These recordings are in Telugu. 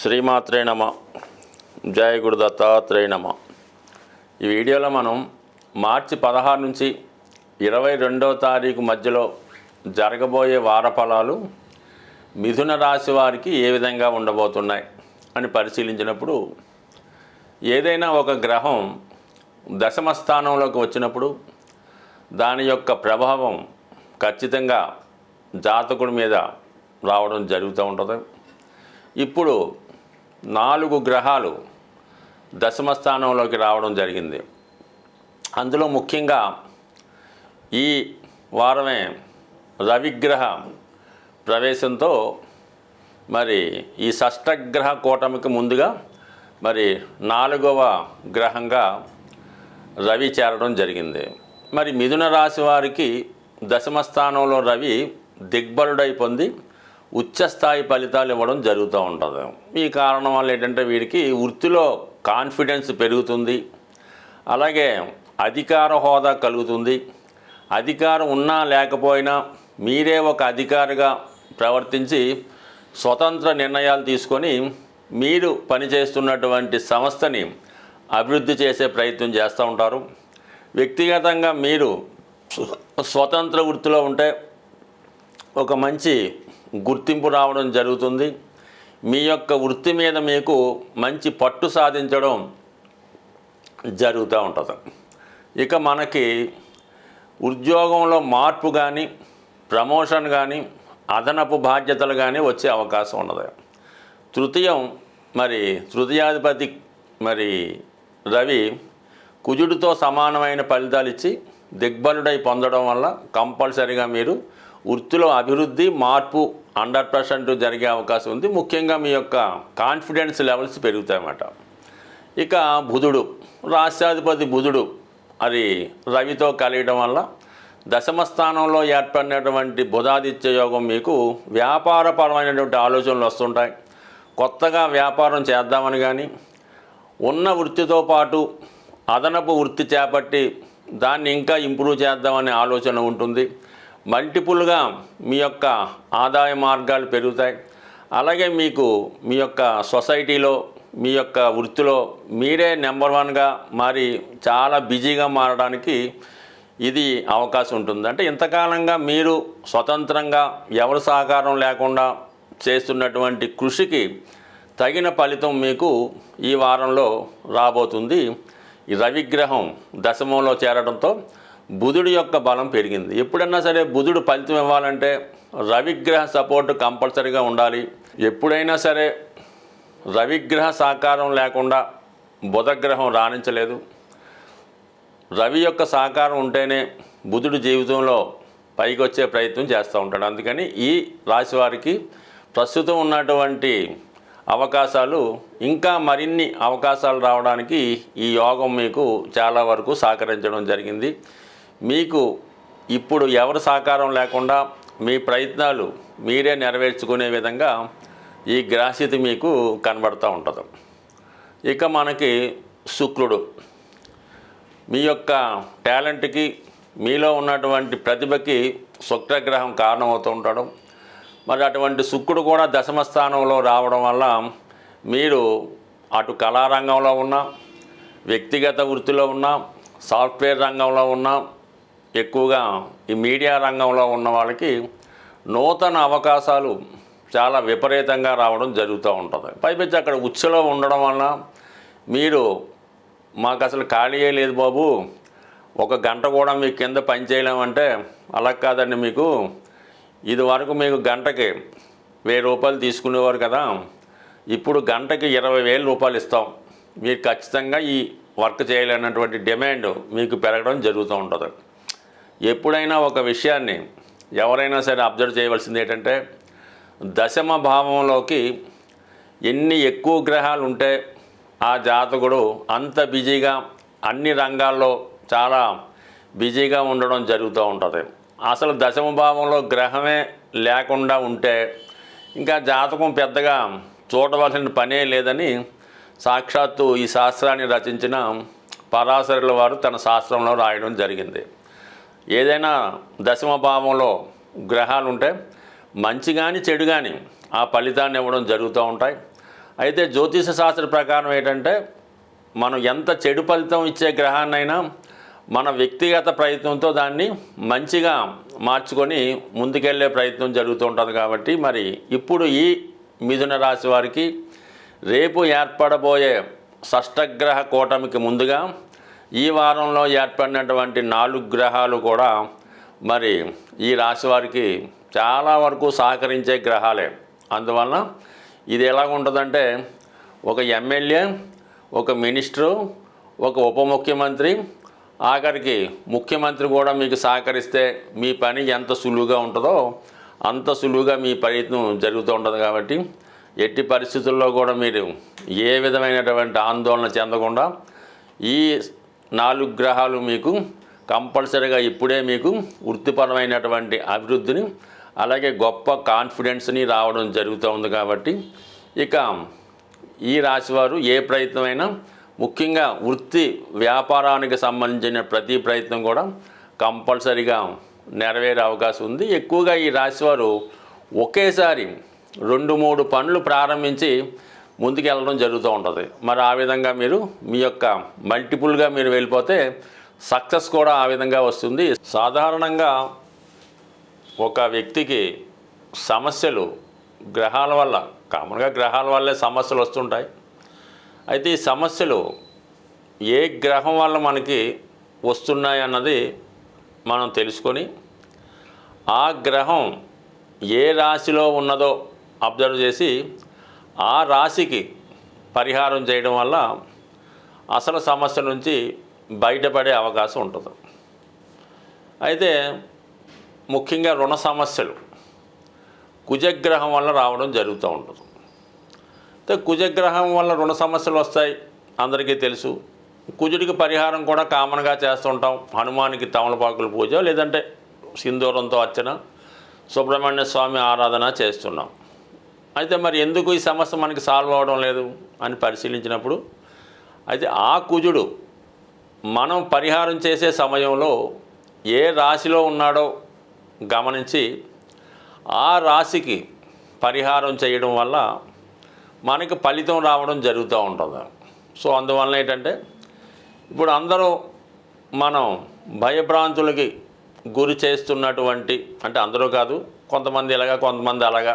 శ్రీమాత్రే నమ. జయ గురు దత్తాత్రేయ నమ. ఈ వీడియోలో మనం మార్చి పదహారు నుంచి ఇరవై రెండవ తారీఖు మధ్యలో జరగబోయే వారఫలాలు మిథున రాశి వారికి ఏ విధంగా ఉండబోతున్నాయి అని పరిశీలించినప్పుడు ఏదైనా ఒక గ్రహం దశమ స్థానంలోకి వచ్చినప్పుడు దాని యొక్క ప్రభావం ఖచ్చితంగా జాతకుడి మీద రావడం జరుగుతూ ఉంటుంది. ఇప్పుడు నాలుగు గ్రహాలు దశమ స్థానంలోకి రావడం జరిగింది. అందులో ముఖ్యంగా ఈ వారమే రవిగ్రహ ప్రవేశంతో మరి ఈ షష్టగ్రహ కూటమికి ముందుగా మరి నాలుగవ గ్రహంగా రవి చేరడం జరిగింది. మరి మిథున రాశి వారికి దశమ స్థానంలో రవి దిగ్బలుడై పొంది ఉచ్చస్థాయి ఫలితాలు ఇవ్వడం జరుగుతూ ఉంటుంది. ఈ కారణం వల్ల ఏంటంటే వీడికి వృత్తిలో కాన్ఫిడెన్స్ పెరుగుతుంది. అలాగే అధికార హోదా కలుగుతుంది. అధికారం ఉన్నా లేకపోయినా మీరే ఒక అధికారిగా ప్రవర్తించి స్వతంత్ర నిర్ణయాలు తీసుకొని మీరు పనిచేస్తున్నటువంటి సంస్థని అభివృద్ధి చేసే ప్రయత్నం చేస్తూ ఉంటారు. వ్యక్తిగతంగా మీరు స్వతంత్ర వృత్తిలో ఉంటే ఒక మంచి గుర్తింపు రావడం జరుగుతుంది. మీ యొక్క వృత్తి మీద మీకు మంచి పట్టు సాధించడం జరుగుతూ ఉంటుంది. ఇక మనకి ఉద్యోగంలో మార్పు కానీ ప్రమోషన్ కానీ అదనపు బాధ్యతలు కానీ వచ్చే అవకాశం ఉన్నది. తృతీయం మరి తృతీయాధిపతి మరి రవి కుజుడితో సమానమైన ఫలితాలు ఇచ్చి దిగ్బలుడై పొందడం వల్ల కంపల్సరీగా మీరు వృత్తిలో అభివృద్ధి మార్పు హండ్రెడ్ పర్సెంట్ జరిగే అవకాశం ఉంది. ముఖ్యంగా మీ యొక్క కాన్ఫిడెన్స్ లెవెల్స్ పెరుగుతాయన్నమాట. ఇక బుధుడు రాష్ట్రాధిపతి బుధుడు అది రవితో కలియడం వల్ల దశమ స్థానంలో ఏర్పడినటువంటి బుధాదిత్య యోగం మీకు వ్యాపారపరమైనటువంటి ఆలోచనలు వస్తుంటాయి. కొత్తగా వ్యాపారం చేద్దామని కానీ ఉన్న వృత్తితో పాటు అదనపు వృత్తి చేపట్టి దాన్ని ఇంకా ఇంప్రూవ్ చేద్దామనే ఆలోచన ఉంటుంది. మల్టిపుల్గా మీ యొక్క ఆదాయ మార్గాలు పెరుగుతాయి. అలాగే మీకు మీ యొక్క సొసైటీలో మీ యొక్క వృత్తిలో మీరే నెంబర్ వన్గా మారి చాలా బిజీగా మారడానికి ఇది అవకాశం ఉంటుంది. అంటే ఇంతకాలంగా మీరు స్వతంత్రంగా ఎవరి సహకారం లేకుండా చేస్తున్నటువంటి కృషికి తగిన ఫలితం మీకు ఈ వారంలో రాబోతుంది. ఈ రవిగ్రహం దశమంలో చేరడంతో బుధుడి యొక్క బలం పెరిగింది. ఎప్పుడన్నా సరే బుధుడు ఫలితం ఇవ్వాలంటే రవిగ్రహ సపోర్ట్ కంపల్సరీగా ఉండాలి. ఎప్పుడైనా సరే రవిగ్రహ సహకారం లేకుండా బుధగ్రహం రాణించలేదు. రవి యొక్క సహకారం ఉంటేనే బుధుడు జీవితంలో పైకి వచ్చే ప్రయత్నం చేస్తూ ఉంటాడు. అందుకని ఈ రాశి వారికి ప్రస్తుతం ఉన్నటువంటి అవకాశాలు ఇంకా మరిన్ని అవకాశాలు రావడానికి ఈ యోగం మీకు చాలా వరకు సహకరించడం జరిగింది. మీకు ఇప్పుడు ఎవరి సహకారం లేకుండా మీ ప్రయత్నాలు మీరే నెరవేర్చుకునే విధంగా ఈ గ్రాసితి మీకు కనబడుతూ ఉంటుంది. ఇక మనకి శుక్రుడు. మీ యొక్క టాలెంట్కి మీలో ఉన్నటువంటి ప్రతిభకి శుక్రగ్రహం కారణమవుతూ ఉంటాడు. మరి అటువంటి శుక్రుడు కూడా దశమ స్థానంలో రావడం వల్ల మీరు అటు కళారంగంలో ఉన్న వ్యక్తిగత వృత్తిలో ఉన్న సాఫ్ట్వేర్ రంగంలో ఉన్నా ఎక్కువగా ఈ మీడియా రంగంలో ఉన్న వాళ్ళకి నూతన అవకాశాలు చాలా విపరీతంగా రావడం జరుగుతూ ఉంటుంది. పైపెచ్చి అక్కడ ఉచ్చలో ఉండడం వలన మీరు మాకు అసలు ఖాళీయే లేదు బాబు. ఒక గంట కూడా మీకు కింద పని చేయలేమంటే అలా కాదండి మీకు. ఇది వరకు మీకు గంటకి వెయ్యి రూపాయలు తీసుకునేవారు కదా. ఇప్పుడు గంటకి ఇరవై వేల రూపాయలు ఇస్తాం. మీరు ఖచ్చితంగా ఈ వర్క్ చేయలేనటువంటి డిమాండ్ మీకు పెరగడం జరుగుతూ ఉంటుంది. ఎప్పుడైనా ఒక విషయాన్ని ఎవరైనా సరే అబ్జర్వ్ చేయవలసింది ఏంటంటే దశమ భావంలోకి ఎన్ని ఎక్కువ గ్రహాలు ఉంటే ఆ జాతకుడు అంత బిజీగా అన్ని రంగాల్లో చాలా బిజీగా ఉండడం జరుగుతూ ఉంటుంది. అసలు దశమ భావంలో గ్రహమే లేకుండా ఉంటే ఇంకా జాతకం పెద్దగా చూడవలసిన పనే లేదని సాక్షాత్తు ఈ శాస్త్రాన్ని రచించిన పరాశరుల వారు తన శాస్త్రంలో రాయడం జరిగింది. ఏదైనా దశమ భావంలో గ్రహాలు ఉంటే మంచి కానీ చెడు కానీ ఆ ఫలితాన్ని ఇవ్వడం జరుగుతూ ఉంటాయి. అయితే జ్యోతిష శాస్త్ర ప్రకారం ఏంటంటే మనం ఎంత చెడు ఫలితం ఇచ్చే గ్రహాన్నైనా మన వ్యక్తిగత ప్రయత్నంతో దాన్ని మంచిగా మార్చుకొని ముందుకెళ్ళే ప్రయత్నం జరుగుతూ ఉంటుంది కాబట్టి మరి ఇప్పుడు ఈ మిథున రాశి వారికి రేపు ఏర్పడబోయే షష్టగ్రహ కూటమికి ముందుగా ఈ వారంలో ఏర్పడినటువంటి నాలుగు గ్రహాలు కూడా మరి ఈ రాశి వారికి చాలా వరకు సహకరించే గ్రహాలే. అందువలన ఇది ఎలా ఉంటుందంటే ఒక ఎమ్మెల్యే ఒక మినిస్టరు ఒక ఉప ముఖ్యమంత్రి ఆఖరికి ముఖ్యమంత్రి కూడా మీకు సహకరిస్తే మీ పని ఎంత సులువుగా ఉంటుందో అంత సులువుగా మీ ప్రయత్నం జరుగుతూ ఉంటుంది కాబట్టి ఎట్టి పరిస్థితుల్లో కూడా మీరు ఏ విధమైనటువంటి ఆందోళన చెందకుండా ఈ నాలుగు గ్రహాలు మీకు కంపల్సరీగా ఇప్పుడే మీకు వృత్తిపరమైనటువంటి అభివృద్ధిని అలాగే గొప్ప కాన్ఫిడెన్స్ని రావడం జరుగుతూ ఉంది కాబట్టి ఇక ఈ రాశివారు ఏ ప్రయత్నమైనా ముఖ్యంగా వృత్తి వ్యాపారానికి సంబంధించిన ప్రతి ప్రయత్నం కూడా కంపల్సరీగా నెరవేరే అవకాశం ఉంది. ఎక్కువగా ఈ రాశివారు ఒకేసారి రెండు మూడు పనులు ప్రారంభించి ముందుకెళ్ళడం జరుగుతూ ఉంటుంది. మరి ఆ విధంగా మీరు మీ యొక్క మల్టిపుల్గా మీరు వెళ్ళిపోతే సక్సెస్ కూడా ఆ విధంగా వస్తుంది. సాధారణంగా ఒక వ్యక్తికి సమస్యలు గ్రహాల వల్ల కామన్గా గ్రహాల వల్లే సమస్యలు వస్తుంటాయి. అయితే ఈ సమస్యలు ఏ గ్రహం వల్ల మనకి వస్తున్నాయి అన్నది మనం తెలుసుకొని ఆ గ్రహం ఏ రాశిలో ఉన్నదో అబ్జర్వ్ చేసి ఆ రాశికి పరిహారం చేయడం వల్ల అసలు సమస్య నుంచి బయటపడే అవకాశం ఉంటుంది. అయితే ముఖ్యంగా రుణ సమస్యలు కుజగ్రహం వల్ల రావడం జరుగుతూ ఉంటుంది. అయితే కుజగ్రహం వల్ల రుణ సమస్యలు వస్తాయి అందరికీ తెలుసు. కుజుడికి పరిహారం కూడా కామన్గా చేస్తుంటాం. హనుమానికి తమలపాకుల పూజ లేదంటే సింధూరంతో అర్చన సుబ్రహ్మణ్య స్వామి ఆరాధన చేస్తున్నాం. అయితే మరి ఎందుకు ఈ సమస్య మనకి సాల్వ్ అవ్వడం లేదు అని పరిశీలించినప్పుడు అయితే ఆ కుజుడు మనం పరిహారం చేసే సమయంలో ఏ రాశిలో ఉన్నాడో గమనించి ఆ రాశికి పరిహారం చేయడం వల్ల మనకి ఫలితం రావడం జరుగుతూ ఉంటుంది. సో అందువలన ఏంటంటే ఇప్పుడు అందరూ మనం భయభ్రాంతులకి గురి చేస్తున్నటువంటి అంటే అందరూ కాదు కొంతమంది ఇలాగా కొంతమంది అలాగా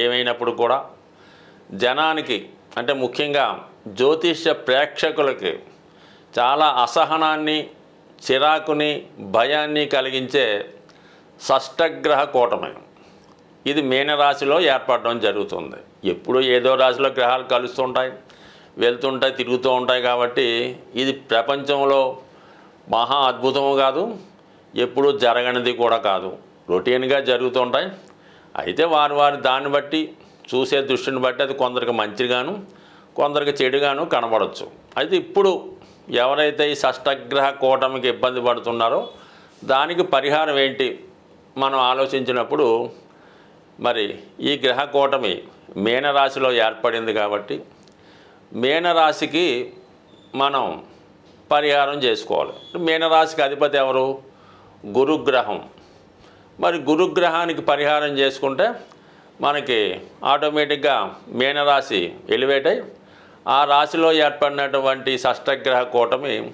ఏమైనప్పుడు కూడా జనానికి అంటే ముఖ్యంగా జ్యోతిష్య ప్రేక్షకులకి చాలా అసహనాన్ని చిరాకుని భయాన్ని కలిగించే షష్టగ్రహ కూటమి. ఇది మీనరాశిలో ఏర్పడడం జరుగుతుంది. ఎప్పుడు ఏదో రాశిలో గ్రహాలు కలుస్తుంటాయి వెళ్తుంటాయి తిరుగుతూ ఉంటాయి కాబట్టి ఇది ప్రపంచంలో మహా అద్భుతము కాదు ఎప్పుడూ జరగనిది కూడా కాదు. రొటీన్గా జరుగుతుంటాయి అయితే వారు వారి దాన్ని బట్టి చూసే దృష్టిని బట్టి అది కొందరికి మంచిగాను కొందరికి చెడుగాను కనబడవచ్చు అయితే ఇప్పుడు ఎవరైతే ఈ షష్టగ్రహ కూటమికి ఇబ్బంది పడుతున్నారో దానికి పరిహారం ఏంటి మనం ఆలోచించినప్పుడు మరి ఈ గ్రహ కూటమి మీనరాశిలో ఏర్పడింది కాబట్టి మీనరాశికి మనం పరిహారం చేసుకోవాలి. మీనరాశికి అధిపతి ఎవరు? గురుగ్రహం. మరి గురుగ్రహానికి పరిహారం చేసుకుంటే మనకి ఆటోమేటిక్గా మీనరాశి ఎలివేట్ అయి ఆ రాశిలో ఏర్పడినటువంటి షష్టగ్రహ కూటమి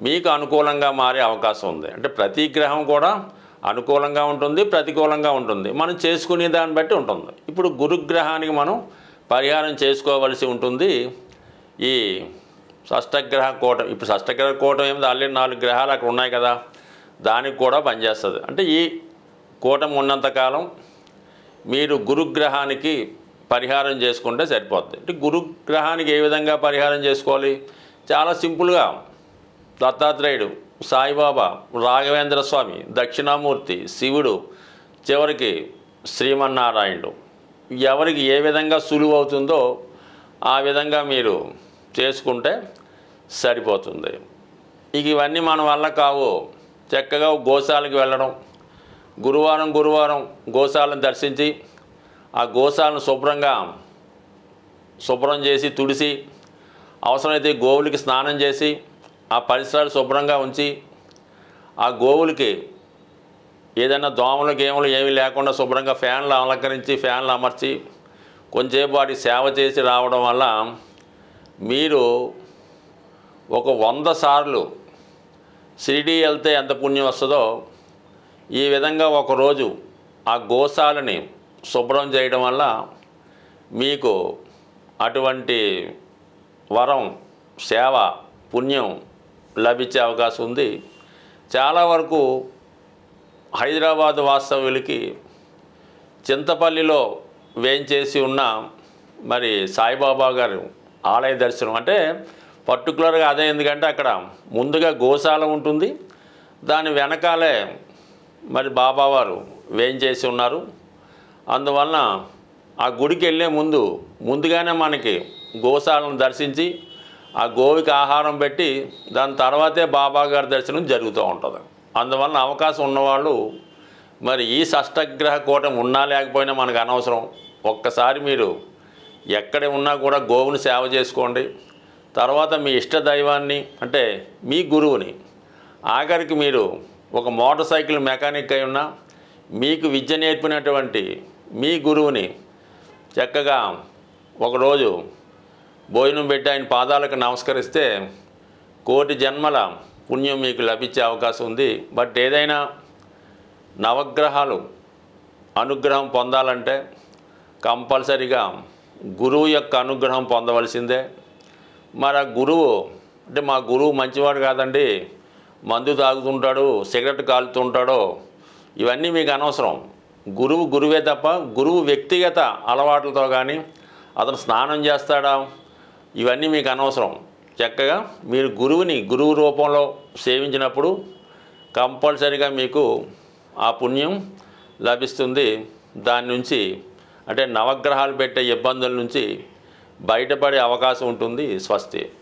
మీకు అనుకూలంగా మారే అవకాశం ఉంది. అంటే ప్రతి గ్రహం కూడా అనుకూలంగా ఉంటుంది ప్రతికూలంగా ఉంటుంది. మనం చేసుకునే దాన్ని బట్టి ఉంటుంది. ఇప్పుడు గురుగ్రహానికి మనం పరిహారం చేసుకోవలసి ఉంటుంది. ఈ షష్టగ్రహ కూటం ఇప్పుడు షష్టగ్రహ కూటం ఏమిటి? ఆల్రెడీ నాలుగు గ్రహాలు అక్కడ ఉన్నాయి కదా. దానికి కూడా పనిచేస్తుంది. అంటే ఈ కూటమి ఉన్నంతకాలం మీరు గురుగ్రహానికి పరిహారం చేసుకుంటే సరిపోతుంది అంటే గురుగ్రహానికి ఏ విధంగా పరిహారం చేసుకోవాలి? చాలా సింపుల్గా. దత్తాత్రేయుడు సాయిబాబా రాఘవేంద్ర స్వామి దక్షిణామూర్తి శివుడు చివరికి శ్రీమన్నారాయణుడు. ఎవరికి ఏ విధంగా సులువు అవుతుందో ఆ విధంగా మీరు చేసుకుంటే సరిపోతుంది. ఇక ఇవన్నీ మన వల్ల కావు. చక్కగా గోశాలకు వెళ్ళడం గురువారం గురువారం గోశాలను దర్శించి ఆ గోశాలను శుభ్రంగా శుభ్రం చేసి తుడిసి అవసరమైతే గోవులకి స్నానం చేసి ఆ పరిసరాలు శుభ్రంగా ఉంచి ఆ గోవులకి ఏదైనా దోమలు గేములు ఏమీ లేకుండా శుభ్రంగా ఫ్యాన్లు అలంకరించి ఫ్యాన్లు అమర్చి కొంచెంసేపు వాటి సేవ చేసి రావడం వల్ల మీరు ఒక వంద సార్లు షిరిడి వెళ్తే ఎంత పుణ్యం వస్తుందో ఈ విధంగా ఒకరోజు ఆ గోశాలని శుభ్రం చేయడం వల్ల మీకు అటువంటి వరం సేవ పుణ్యం లభించే అవకాశం ఉంది. చాలా వరకు హైదరాబాద్ వాస్తవ్యులకి చింతపల్లిలో వేయించేసి ఉన్న మరి సాయిబాబా గారు ఆలయ దర్శనం అంటే పర్టికులర్గా అదే ఎందుకంటే అక్కడ ముందుగా గోశాల ఉంటుంది. దాని వెనకాలే మరి బాబావారు వేయించేసి ఉన్నారు? అందువలన ఆ గుడికి వెళ్ళే ముందు ముందుగానే మనకి గోశాలను దర్శించి ఆ గోవికి ఆహారం పెట్టి దాని తర్వాతే బాబా గారి దర్శనం జరుగుతూ ఉంటుంది. అందువలన అవకాశం ఉన్నవాళ్ళు మరి ఈ షష్టగ్రహ కూటమి ఉన్నా లేకపోయినా మనకు అనవసరం. ఒక్కసారి మీరు ఎక్కడ ఉన్నా కూడా గోవుని సేవ చేసుకోండి. తర్వాత మీ ఇష్ట దైవాన్ని అంటే మీ గురువుని ఆఖరికి మీరు ఒక మోటార్ సైకిల్ మెకానిక్ అయి ఉన్నా మీకు విద్య నేర్పినటువంటి మీ గురువుని చక్కగా ఒకరోజు భోజనం పెట్టి ఆయన పాదాలకు నమస్కరిస్తే కోటి జన్మల పుణ్యం మీకు లభించే అవకాశం ఉంది. బట్ ఏదైనా నవగ్రహాలు అనుగ్రహం పొందాలంటే కంపల్సరిగా గురువు యొక్క అనుగ్రహం పొందవలసిందే. మరి ఆ గురువు అంటే మా గురువు మంచివాడు కాదండి. మందు తాగుతుంటాడు సిగరెట్ కాలుతుంటాడో ఇవన్నీ మీకు అనవసరం. గురువు గురువే తప్ప గురువు వ్యక్తిగత అలవాట్లతో కానీ అతను స్నానం చేస్తాడా? ఇవన్నీ మీకు అనవసరం. చక్కగా మీరు గురువుని గురువు రూపంలో సేవించినప్పుడు కంపల్సరిగా మీకు ఆ పుణ్యం లభిస్తుంది. దాని నుంచి అంటే నవగ్రహాలు పెట్టే ఇబ్బందుల నుంచి బయటపడే అవకాశం ఉంటుంది స్వస్తి.